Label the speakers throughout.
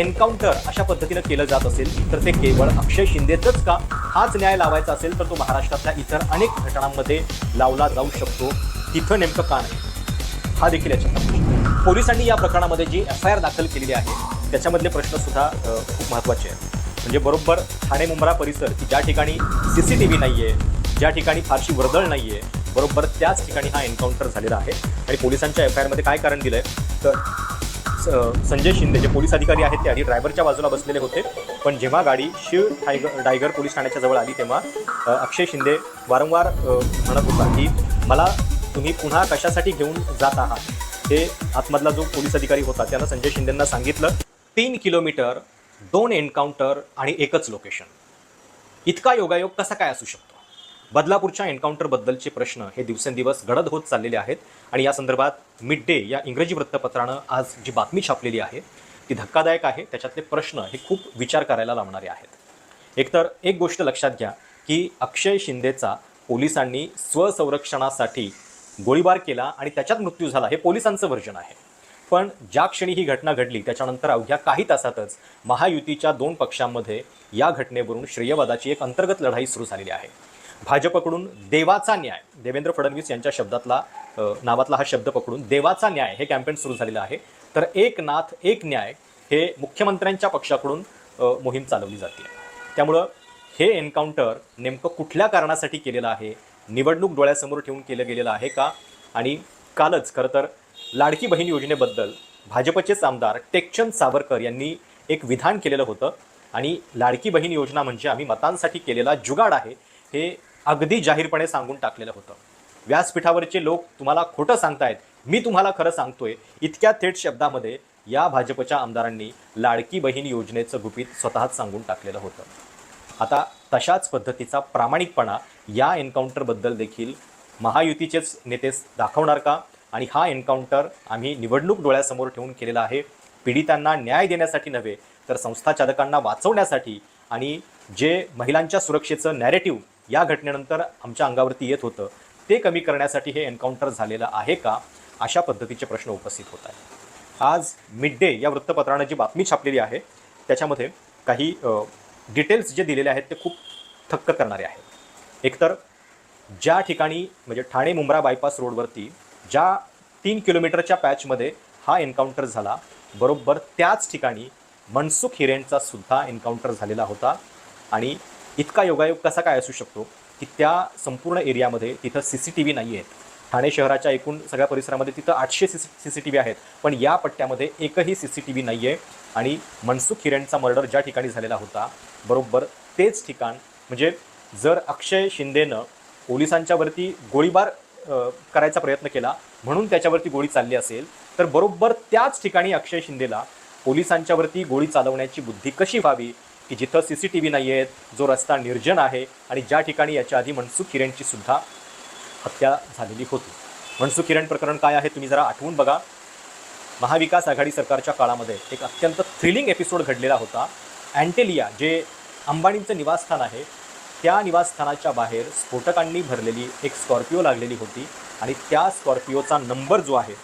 Speaker 1: Encounter अशा पद्धतीनं केलं जात असेल तर ते केवळ अक्षय शिंदेचंच का? हाच न्याय लावायचा असेल तर तो महाराष्ट्रातल्या इतर अनेक घटनांमध्ये लावला जाऊ शकतो. तिथं नेमकं का नाही? हा देखील याच्यात पोलिसांनी या प्रकरणामध्ये जी एफ आय आर दाखल केलेली आहे त्याच्यामधले प्रश्नसुद्धा खूप महत्त्वाचे आहेत. म्हणजे बरोबर ठाणे मुंब्रा परिसर की ज्या ठिकाणी सी सी टी व्ही नाही आहे ज्या ठिकाणी फारशी वर्दळ नाही आहे बरोबर त्याच ठिकाणी हा एन्काउंटर झालेला आहे. आणि पोलिसांच्या एफ आय आरमध्ये काय कारण दिलं आहे तर संजय शिंदे जे पोलीस अधिकारी आहेत ते आधी ड्रायव्हरच्या बाजूला बसलेले होते. पण जेव्हा गाडी शिव टायगर डायगर पोलीस ठाण्याच्या जवळ आली तेव्हा अक्षय शिंदे वारंवार म्हणत होता की मला तुम्ही पुन्हा कशासाठी घेऊन जात आहात? हे आतमधला जो पोलीस अधिकारी होता त्यानं संजय शिंदेंना सांगितलं तीन किलोमीटर दोन एन्काउंटर आणि एकच लोकेशन. इतका योगायोग कसा काय असू शकतो? बदलापूरच्या एन्काउंटरबद्दलचे प्रश्न हे दिवसेंदिवस गडद होत चाललेले आहेत. आणि या संदर्भात मिड डे या इंग्रजी वृत्तपत्रानं आज जी बातमी छापलेली आहे ती धक्कादायक आहे. त्याच्यातले प्रश्न हे खूप विचार करायला लावणारे आहेत. एकतर एक गोष्ट लक्षात घ्या की अक्षय शिंदेचा पोलिसांनी स्वसंरक्षणासाठी गोळीबार केला आणि त्याच्यात मृत्यू झाला हे पोलिसांचं व्हर्जन आहे. पण ज्या क्षणी ही घटना घडली त्याच्यानंतर अवघ्या काही तासातच महायुतीच्या दोन पक्षांमध्ये या घटनेवरून श्रेयवादाची एक अंतर्गत लढाई सुरू झालेली आहे. भाजपकडून देवाचा न्याय. देवेंद्र फडणवीस यांच्या शब्दातला नावातला हा शब्द पकडून देवाचा न्याय हे कॅम्पेन सुरू झालेलं आहे. तर एक नाथ एक न्याय हे मुख्यमंत्र्यांच्या पक्षाकडून मोहीम चालवली जाते. त्यामुळं हे एन्काउंटर नेमकं कुठल्या कारणासाठी केलेलं आहे? निवडणूक डोळ्यासमोर ठेवून केलं गेलेलं आहे का? आणि कालच खरं तर लाडकी बहीण योजनेबद्दल भाजपचेच आमदार टेकचंद सावरकर यांनी एक विधान केलेलं होतं. आणि लाडकी बहीण योजना म्हणजे आम्ही मतांसाठी केलेला जुगाड आहे. हे अगदी जाहीरपणे सांगून टाकलेलं होतं. व्यासपीठावरचे लोक तुम्हाला खोटं सांगतायत मी तुम्हाला खरं सांगतोय इतक्या थेट शब्दामध्ये या भाजपच्या आमदारांनी लाडकी बहीण योजनेचं गुपित स्वतःच सांगून टाकलेलं होतं. आता तशाच पद्धतीचा प्रामाणिकपणा या एन्काउंटरबद्दल देखील महायुतीचेच नेते दाखवणार का? आणि हा एन्काउंटर आम्ही निवडणूक डोळ्यासमोर ठेवून केलेला आहे. पीडितांना न्याय देण्यासाठी नव्हे तर संस्थाचालकांना वाचवण्यासाठी आणि जे महिलांच्या सुरक्षेचं नॅरेटिव्ह या घटनेनंतर आमच्या अंगावरती येत होतं. ते कमी करण्यासाठी हे एन्काउंटर झालेलं आहे का? अशा पद्धतीचे प्रश्न उपस्थित होत आहेत. आज मिड डे या वृत्तपत्रानं जी बातमी छापलेली आहे त्याच्यामध्ये काही डिटेल्स जे दिलेले आहेत ते खूप थक्क करणारे आहेत. एकतर ज्या ठिकाणी म्हणजे ठाणे मुंब्रा बायपास रोडवरती ज्या तीन किलोमीटरच्या पॅचमध्ये हा एन्काउंटर झाला बरोबर त्याच ठिकाणी मनसुख हिरेनचा सुद्धा एन्काउंटर झालेला होता आणि इतका योगायोग कसा काय असू शकतो की त्या संपूर्ण एरियामध्ये तिथं सी सी टी व्ही नाही आहेत? ठाणे शहराच्या एकूण सगळ्या परिसरामध्ये तिथं आठशे C C C T V आहेत. पण या पट्ट्यामध्ये एकही सी सी टी व्ही नाही आहे आणि मनसुख हिरेनचा मर्डर ज्या ठिकाणी झालेला होता बरोबर तेच ठिकाण म्हणजे जर अक्षय शिंदेनं पोलिसांच्यावरती गोळीबार करायचा प्रयत्न केला म्हणून त्याच्यावरती गोळी चालली असेल तर बरोबर त्याच ठिकाणी अक्षय शिंदेला पोलिसांच्यावरती गोळी चालवण्याची बुद्धी कशी व्हावी? की जिथं सी सी टी व्ही नाही आहेत जो रस्ता निर्जन आहे आणि ज्या ठिकाणी याच्या आधी मनसुख हिरेनची सुद्धा हत्या झालेली होती. मनसुख हिरेन प्रकरण काय आहे तुम्ही जरा आठवून बघा. महाविकास आघाडी सरकारच्या काळामध्ये एक अत्यंत थ्रिलिंग एपिसोड घडलेला होता. अँटेलिया जे अंबानींचं निवासस्थान आहे त्या निवासस्थानाच्या बाहेर स्फोटकांनी भरलेली एक स्कॉर्पिओ लागलेली होती आणि त्या स्कॉर्पिओचा नंबर जो आहे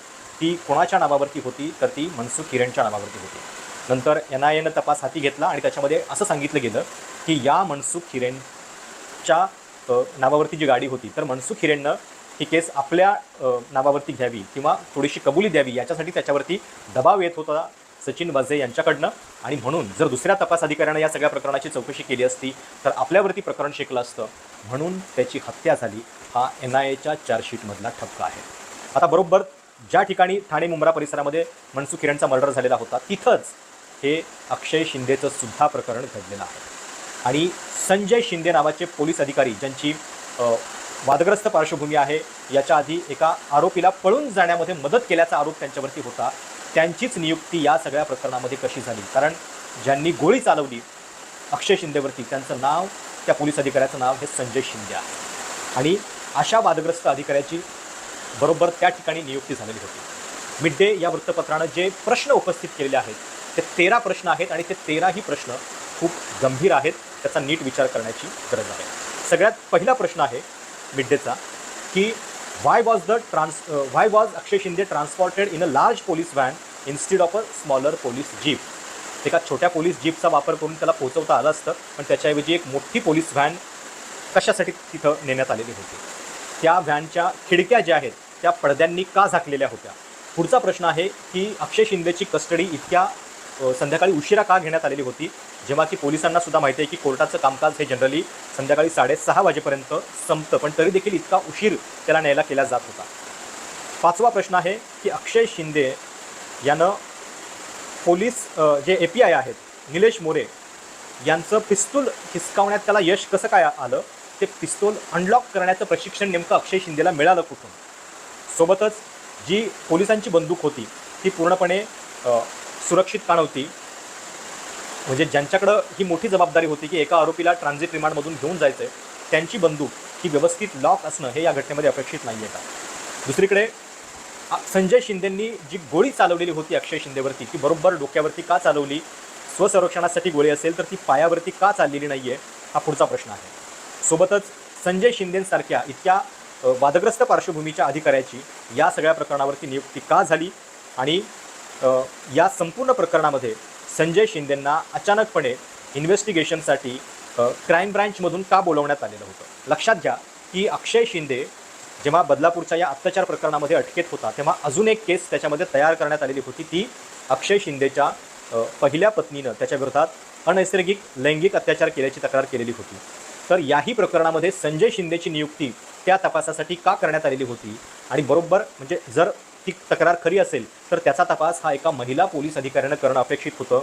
Speaker 1: ती कोणाच्या नावावरती होती? तर ती मनसुख हिरेनच्या नावावरती होती. नंतर एन आय एनं तपास हाती घेतला आणि त्याच्यामध्ये असं सांगितलं गेलं की या मनसुख हिरेनच्या नावावरती जी गाडी होती तर मनसुख हिरेननं ही केस आपल्या नावावरती घ्यावी किंवा थोडीशी कबुली द्यावी याच्यासाठी त्याच्यावरती दबाव येत होता सचिन वाझे यांच्याकडनं. आणि म्हणून जर दुसऱ्या तपास अधिकाऱ्यानं या सगळ्या प्रकरणाची चौकशी केली असती तर आपल्यावरती प्रकरण शिकलं असतं. म्हणून त्याची हत्या झाली. हा एन आय एच्या चार्जशीटमधला ठपका आहे. आता बरोबर ज्या ठिकाणी ठाणे मुंब्रा परिसरामध्ये मनसुख हिरणचा मर्डर झालेला होता तिथंच हे अक्षय शिंदेचं सुद्धा प्रकरण घडलेलं आहे. आणि संजय शिंदे नावाचे पोलीस अधिकारी ज्यांची वादग्रस्त पार्श्वभूमी आहे याच्या आधी एका आरोपीला पळून जाण्यामध्ये मदत केल्याचा आरोप त्यांच्यावरती होता. त्यांचीच नियुक्ती या सगळ्या प्रकरणामध्ये कशी झाली? कारण ज्यांनी गोळी चालवली अक्षय शिंदेवरती त्यांचं नाव त्या पोलीस अधिकाऱ्याचं नाव हे संजय शिंदे आहे. आणि अशा वादग्रस्त अधिकाऱ्याची बरोबर त्या ठिकाणी नियुक्ती झालेली होती. मिड डे या वृत्तपत्रानं जे प्रश्न उपस्थित केलेले आहेत ते तेरा प्रश्न आहेत आणि ते तेराही प्रश्न खूप गंभीर आहेत त्याचा नीट विचार करण्याची गरज आहे. सगळ्यात पहिला प्रश्न आहे मिड डेचा की why was the trans why was Akshay Shinde transported in a large police van instead of a smaller police jeep एका छोट्या पोलीस जीपचा वापर करून त्याला पोहोचवता आलं असतं पण त्याच्याऐवजी एक मोठी पोलीस व्हॅन कशासाठी तिथं नेण्यात आलेली होती? त्या व्हॅनच्या खिडक्या ज्या आहेत त्या पडद्यांनी का झाकलेल्या होत्या? पुढचा प्रश्न आहे की अक्षय शिंदेची कस्टडी इतक्या संध्याकाळी उशिरा का घेण्यात आलेली होती? जेव्हा की पोलिसांना सुद्धा माहिती आहे की कोर्टाचं कामकाज हे जनरली संध्याकाळी साडेसहा वाजेपर्यंत संपतं पण तरी देखील इतका उशीर त्याला न्यायला केला जात होता. पाचवा प्रश्न आहे की अक्षय शिंदे यानं पोलीस जे ए पी आय आहेत निलेश मोरे यांचं पिस्तूल हिसकावण्यात त्याला यश कसं काय आलं? ते पिस्तूल अनलॉक करण्याचं प्रशिक्षण नेमकं अक्षय शिंदेला मिळालं कुठून? सोबतच जी पोलिसांची बंदूक होती ती पूर्णपणे सुरक्षित का नव्हती? म्हणजे ज्यांच्याकडं ही मोठी जबाबदारी होती की एका आरोपीला ट्रान्झिट रिमांडमधून घेऊन जायचं आहे त्यांची बंदूक ही व्यवस्थित लॉक असणं हे या घटनेमध्ये अपेक्षित नाही आहे का? दुसरीकडे संजय शिंदेंनी जी गोळी चालवलेली होती अक्षय शिंदेवरती ती बरोबर डोक्यावरती का चालवली? स्वसंरक्षणासाठी गोळी असेल तर ती पायावरती का चाललेली नाही आहे हा पुढचा प्रश्न आहे. सोबतच संजय शिंदेंसारख्या इतक्या वादग्रस्त पार्श्वभूमीच्या अधिकाऱ्याची या सगळ्या प्रकरणावरती नियुक्ती का झाली? आणि या संपूर्ण प्रकरणामध्ये संजय शिंदेंना अचानकपणे इन्व्हेस्टिगेशनसाठी क्राईम ब्रँचमधून का बोलवण्यात आलेलं होतं? लक्षात घ्या की अक्षय शिंदे जेव्हा बदलापूरच्या या अत्याचार प्रकरणामध्ये अटकेत होता तेव्हा अजून एक केस त्याच्यामध्ये तयार करण्यात आलेली होती. ती अक्षय शिंदेच्या पहिल्या पत्नीनं त्याच्या विरोधात अनैसर्गिक लैंगिक अत्याचार केल्याची तक्रार केलेली होती. तर याही प्रकरणामध्ये संजय शिंदेची नियुक्ती त्या तपासासाठी का करण्यात आलेली होती? आणि बरोबर म्हणजे जर ती तक्रार खरी असेल तर त्याचा तपास हा एका महिला पोलीस अधिकाऱ्यानं करणं अपेक्षित होतं.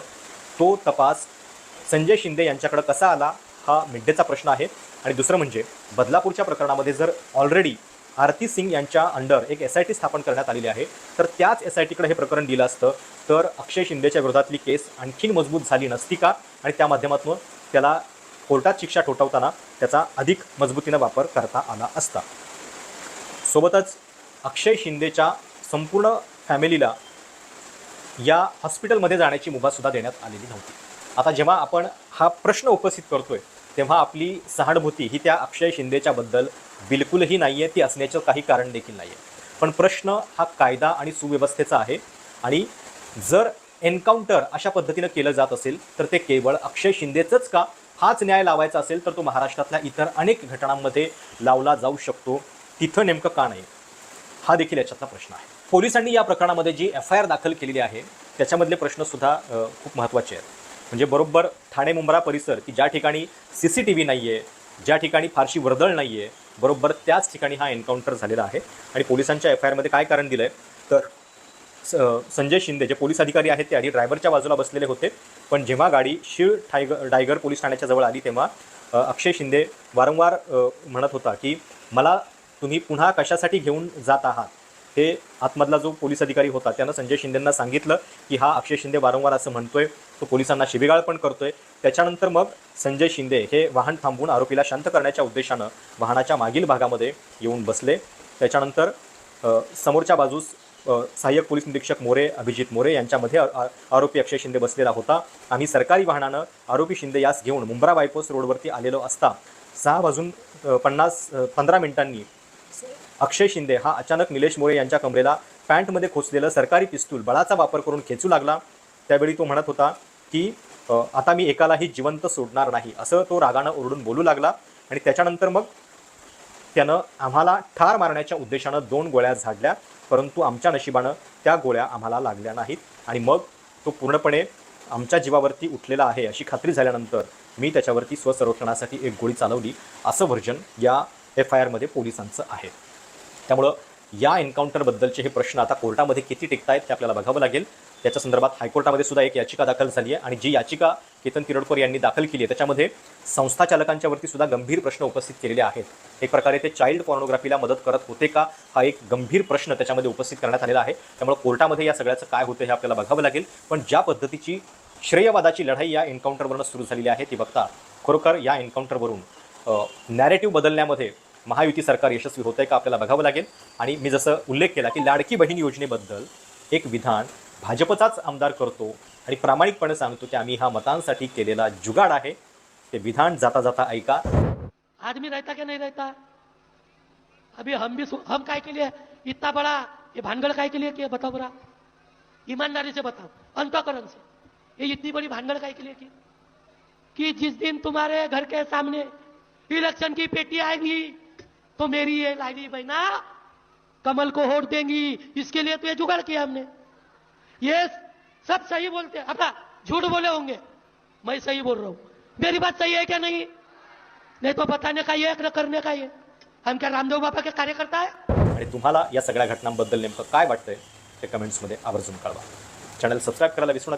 Speaker 1: तो तपास संजय शिंदे यांच्याकडं कसा आला हा मिड्डेचा प्रश्न आहे. आणि दुसरं म्हणजे बदलापूरच्या प्रकरणामध्ये जर ऑलरेडी आरती सिंग यांच्या अंडर एक एस आय टी स्थापन करण्यात आलेली आहे तर त्याच एस आय टीकडे हे प्रकरण दिलं असतं. तर अक्षय शिंदेच्या विरोधातली केस आणखीन मजबूत झाली नसती का? आणि त्या माध्यमातून त्याला कोर्टात शिक्षा ठोठावताना त्याचा अधिक मजबूतीनं वापर करता आला असता. सोबतच अक्षय शिंदेच्या संपूर्ण फॅमिलीला या हॉस्पिटलमध्ये जाण्याची मुभासुद्धा देण्यात आलेली नव्हती. आता जेव्हा आपण हा प्रश्न उपस्थित करतोय तेव्हा आपली सहानुभूती ही त्या अक्षय शिंदेच्याबद्दल बिलकुलही नाही आहे ती असण्याचं काही कारण देखील नाही आहे पण प्रश्न हा कायदा आणि सुव्यवस्थेचा आहे आणि जर एन्काउंटर अशा पद्धतीनं केलं जात असेल तर ते केवळ अक्षय शिंदेचंच का? हाच न्याय लावायचा असेल तर तो महाराष्ट्रातल्या इतर अनेक घटनांमध्ये लावला जाऊ शकतो. तिथं नेमकं का नाही हा देखील याच्यातला प्रश्न आहे. पोलिसांनी या प्रकरणामध्ये जी एफ आय आर दाखल केलेली आहे त्याच्यामधले प्रश्नसुद्धा खूप महत्त्वाचे आहेत. म्हणजे बरोबर ठाणे मुंब्रा परिसर की ज्या ठिकाणी सी सी टी व्ही नाही आहे ज्या ठिकाणी फारशी वर्दळ नाही आहे बरोबर त्याच ठिकाणी हा एन्काउंटर झालेला आहे. आणि पोलिसांच्या एफ आय आरमध्ये काय कारण दिलं आहे तर स- संजय शिंदे जे पोलीस अधिकारी आहेत ते आधी ड्रायव्हरच्या बाजूला बसलेले होते. पण जेव्हा गाडी शिळ टायगर डायगर पोलीस ठाण्याच्या जवळ आली तेव्हा अक्षय शिंदे वारंवार म्हणत होता की मला तुम्ही पुन्हा कशासाठी घेऊन जात आहात? हे आतमधला जो पोलीस अधिकारी होता त्यानं संजय शिंदेंना सांगितलं की हा अक्षय शिंदे वारंवार असं म्हणतोय तो पोलिसांना शिबिगाळ पण करतोय. त्याच्यानंतर मग संजय शिंदे हे वाहन थांबवून आरोपीला शांत करण्याच्या उद्देशानं वाहनाच्या मागील भागामध्ये येऊन बसले. त्याच्यानंतर समोरच्या बाजूस सहाय्यक पोलीस निरीक्षक मोरे अभिजित मोरे यांच्यामध्ये आरोपी अक्षय शिंदे बसलेला होता. आम्ही सरकारी वाहनानं आरोपी शिंदे यास घेऊन मुंब्रा बायपोस रोडवरती आलेलो असता सहा वाजून पन्नास पंधरा मिनिटांनी अक्षय शिंदे हा अचानक निलेश मोरे यांच्या कमरेला पॅन्टमध्ये खोचलेलं सरकारी पिस्तूल बळाचा वापर करून खेचू लागला. त्यावेळी तो म्हणत होता की आता मी एकालाही जिवंत सोडणार नाही. असं तो रागानं ओरडून बोलू लागला आणि त्याच्यानंतर मग त्यानं आम्हाला ठार मारण्याच्या उद्देशानं दोन गोळ्या झाडल्या परंतु आमच्या नशिबानं त्या गोळ्या आम्हाला लागल्या नाहीत. आणि मग तो पूर्णपणे आमच्या जीवावरती उठलेला आहे अशी खात्री झाल्यानंतर मी त्याच्यावरती स्वसंरक्षणासाठी एक गोळी चालवली. असं व्हर्जन या एफ आय आरमध्ये पोलिसांचं आहे. त्यामुळं या एन्काउंटरबद्दलचे हे प्रश्न आता कोर्टामध्ये किती टिकतायत ते आपल्याला बघावं लागेल. त्याच्या संदर्भात हायकोर्टामध्ये सुद्धा एक याचिका दाखल झाली आहे आणि जी याचिका केतन तिरडकर यांनी दाखल केली आहे त्याच्यामध्ये संस्था चालकांच्यावरती सुद्धा गंभीर प्रश्न उपस्थित केलेले आहेत. एक प्रकारे ते चाइल्ड पॉर्नोग्राफीला मदत करत होते का हा एक गंभीर प्रश्न त्याच्यामध्ये उपस्थित करण्यात आलेला आहे. त्यामुळे कोर्टामध्ये या सगळ्याचं काय होतं हे आपल्याला बघावं लागेल. पण ज्या पद्धतीची श्रेयवादाची लढाई या एन्काउंटरवरून सुरू झालेली आहे ती बघता खरोखर या एन्काउंटरवरून नॅरेटिव्ह बदलण्यामध्ये महायुती सरकार यशस्वी होत आहे का आपल्याला बघावं लागेल. आणि मी जसं उल्लेख केला की लाडकी बहीण योजनेबद्दल एक विधान भाजपचाच आमदार करतो आणि प्रामाणिकपणे सांगतो की आम्ही हा मतांसाठी केलेला जुगाड आहे. ते विधान जाता जाता ऐका.
Speaker 2: आदमी रहता क्या नहीं रहता अभी हम भी सु- हम काय के लिए इतना बड़ा ये भानगड़ काय के लिए किया बताओ बरा. ईमानदारी से बताओ. अंतकरण से ये इतनी बड़ी भानगड़ काय के लिए की? कि जिस दिन तुम्हारे घर के सामने इलेक्शन की पेटी आएगी तो मेरी ये लाइनी बहना कमल को वोट देंगी, इसके लिए तो ये जुगाड़ किया हमने। ये सब सही बोलते हैं। अपना झूठ बोले होंगे, मैं सही बोल रहा हूँ। मेरी बात सही है क्या नहीं? नहीं तो बताने का ये, न करने का ये। हम क्या रामदेव बाबा के कार्यकर्ता है?
Speaker 1: आणि तुम्हाला या सगळ्या घटनांबद्दल नेमकं ते कमेंट्समध्ये आवर्जून कळवा. चॅनल सबस्क्राईब करायला विसरू